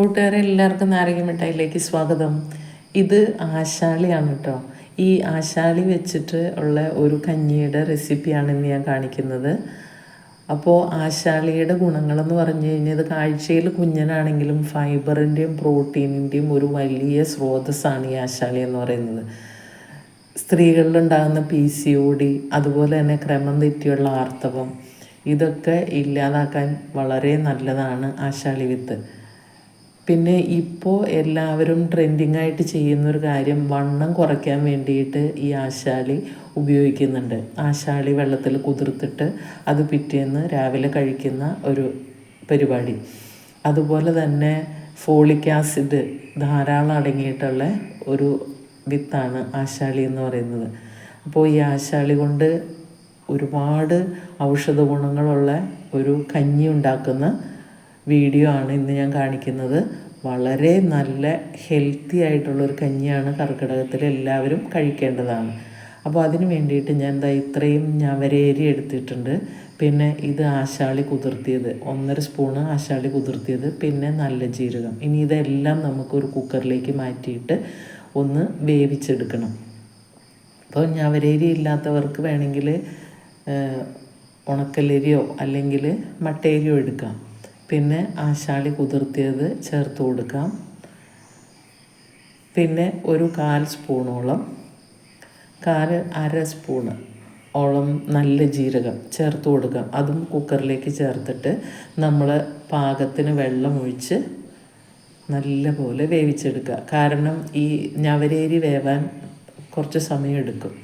കൂട്ടുകാരെ എല്ലാവർക്കും നാരങ്ങ മിഠായിലേക്ക് സ്വാഗതം. ഇത് ആശാളിയാണ് കേട്ടോ ഈ ആശാളി വെച്ചിട്ട് ഉള്ള ഒരു കഞ്ഞിയുടെ റെസിപ്പിയാണ് ഇന്ന് ഞാൻ കാണിക്കുന്നത്. അപ്പോൾ ആശാളിയുടെ ഗുണങ്ങളെന്ന് പറഞ്ഞു കഴിഞ്ഞാൽ ഇത് കാഴ്ചയിൽ കുഞ്ഞനാണെങ്കിലും ഫൈബറിന്റെയും പ്രോട്ടീനിന്റെയും ഒരു വലിയ സ്രോതസ്സാണ് ഈ ആശാളി എന്ന് പറയുന്നത്. സ്ത്രീകളിലുണ്ടാകുന്ന പി സി ഒ ഡി അതുപോലെ തന്നെ ക്രമം തെറ്റിയുള്ള ആർത്തവം ഇതൊക്കെ ഇല്ലാതാക്കാൻ വളരെ നല്ലതാണ് ആശാളി വിത്ത്. പിന്നെ ഇപ്പോൾ എല്ലാവരും ട്രെൻഡിങ് ആയിട്ട് ചെയ്യുന്നൊരു കാര്യം വണ്ണം കുറയ്ക്കാൻ വേണ്ടിയിട്ട് ഈ ആശാളി ഉപയോഗിക്കുന്നുണ്ട്. ആശാളി വെള്ളത്തിൽ കുതിർത്തിട്ട് അത് പിറ്റേന്ന് രാവിലെ കഴിക്കുന്ന ഒരു പരിപാടി. അതുപോലെ തന്നെ ഫോളിക് ആസിഡ് ധാരാളം അടങ്ങിയിട്ടുള്ള ഒരു വിത്താണ് ആശാളി എന്ന് പറയുന്നത്. അപ്പോൾ ഈ ആശാളി കൊണ്ട് ഒരുപാട് ഔഷധ ഗുണങ്ങളുള്ള ഒരു കഞ്ഞി ഉണ്ടാക്കുന്ന വീഡിയോ ആണ് ഇന്ന് ഞാൻ കാണിക്കുന്നത്. വളരെ നല്ല ഹെൽത്തി ആയിട്ടുള്ളൊരു കഞ്ഞിയാണ് കർക്കിടകത്തിൽ എല്ലാവരും കഴിക്കേണ്ടതാണ്. അപ്പോൾ അതിന് വേണ്ടിയിട്ട് ഞാൻ എന്താ ഇത്രയും ഞവരേരി എടുത്തിട്ടുണ്ട്. പിന്നെ ഇത് ആശാളി കുതിർത്തിയത്. ഒന്നര സ്പൂണ് ആശാളി കുതിർത്തിയത്. പിന്നെ നല്ല ജീരകം. ഇനി ഇതെല്ലാം നമുക്കൊരു കുക്കറിലേക്ക് മാറ്റിയിട്ട് ഒന്ന് വേവിച്ചെടുക്കണം. അപ്പോൾ ഞവരേരി ഇല്ലാത്തവർക്ക് വേണമെങ്കിൽ ഉണക്കലരിയോ അല്ലെങ്കിൽ മട്ടേരിയോ എടുക്കാം. പിന്നെ ആശാളി കുതിർത്തിയത് ചേർത്ത് കൊടുക്കാം. പിന്നെ ഒരു കാൽ സ്പൂണോളം കാൽ അര സ്പൂണ് ഓളം നല്ല ജീരകം ചേർത്ത് കൊടുക്കാം. അതും കുക്കറിലേക്ക് ചേർത്തിട്ട് നമ്മൾ പാകത്തിന് വെള്ളം ഒഴിച്ച് നല്ല പോലെ വേവിച്ചെടുക്കുക. കാരണം ഈ ഞവരേരി വേവാൻ കുറച്ച് സമയമെടുക്കും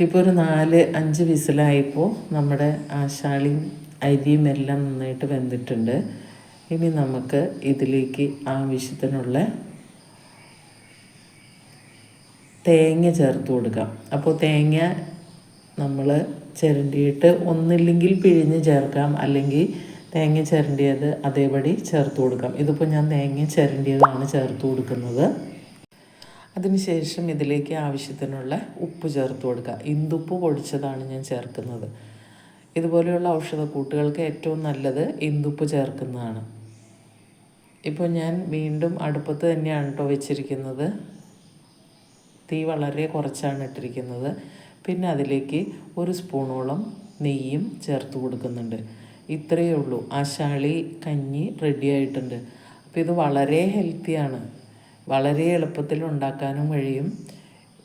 ഇപ്പോൾ ഒരു നാല് അഞ്ച് വിസിലായപ്പോൾ നമ്മുടെ ആശാളിയും അരിയും എല്ലാം നന്നായിട്ട് വെന്തിട്ടുണ്ട്. ഇനി നമുക്ക് ഇതിലേക്ക് ആവശ്യത്തിനുള്ള തേങ്ങ ചേർത്ത് കൊടുക്കാം. അപ്പോൾ തേങ്ങ നമ്മൾ ചിരണ്ടിയിട്ട് ഒന്നില്ലെങ്കിൽ പിഴിഞ്ഞ് ചേർക്കാം. അല്ലെങ്കിൽ തേങ്ങ ചിരണ്ടിയത് അതേപടി ചേർത്ത് കൊടുക്കാം. ഇതിപ്പോൾ ഞാൻ തേങ്ങ ചിരണ്ടിയതാണ് ചേർത്ത് കൊടുക്കുന്നത്. അതിനുശേഷം ഇതിലേക്ക് ആവശ്യത്തിനുള്ള ഉപ്പ് ചേർത്ത് കൊടുക്കുക ഇന്തുപ്പ് പൊടിച്ചതാണ് ഞാൻ ചേർക്കുന്നത്. ഇതുപോലെയുള്ള ഔഷധക്കൂട്ടുകൾക്ക് ഏറ്റവും നല്ലത് ഇന്ദുപ്പ് ചേർക്കുന്നതാണ്. ഇപ്പോൾ ഞാൻ വീണ്ടും അടുപ്പത്ത് തന്നെയാണ് കേട്ടോ വെച്ചിരിക്കുന്നത്. തീ വളരെ കുറച്ചാണ് ഇട്ടിരിക്കുന്നത്. പിന്നെ അതിലേക്ക് ഒരു സ്പൂണോളം നെയ്യും ചേർത്ത് കൊടുക്കുന്നുണ്ട്. ഇത്രയേ ഉള്ളൂ. ആശാളി കഞ്ഞി റെഡി ആയിട്ടുണ്ട്. അപ്പോൾ ഇത് വളരെ ഹെൽത്തിയാണ് വളരെ എളുപ്പത്തിൽ ഉണ്ടാക്കാനും കഴിയും.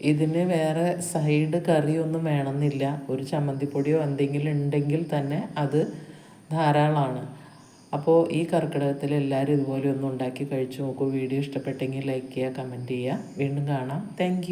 ഇതിന് വേറെ സൈഡ് കറിയൊന്നും വേണമെന്നില്ല. ഒരു ചമ്മന്തിപ്പൊടിയോ എന്തെങ്കിലും ഉണ്ടെങ്കിൽ തന്നെ അത് ധാരാളമാണ്. അപ്പോൾ ഈ കർക്കിടകത്തിൽ എല്ലാവരും ഇതുപോലെ ഒന്ന് ഉണ്ടാക്കി കഴിച്ചു നോക്കൂ. വീഡിയോ ഇഷ്ടപ്പെട്ടെങ്കിൽ ലൈക്ക് ചെയ്യുക കമന്റ് ചെയ്യുക. വീണ്ടും കാണാം. താങ്ക്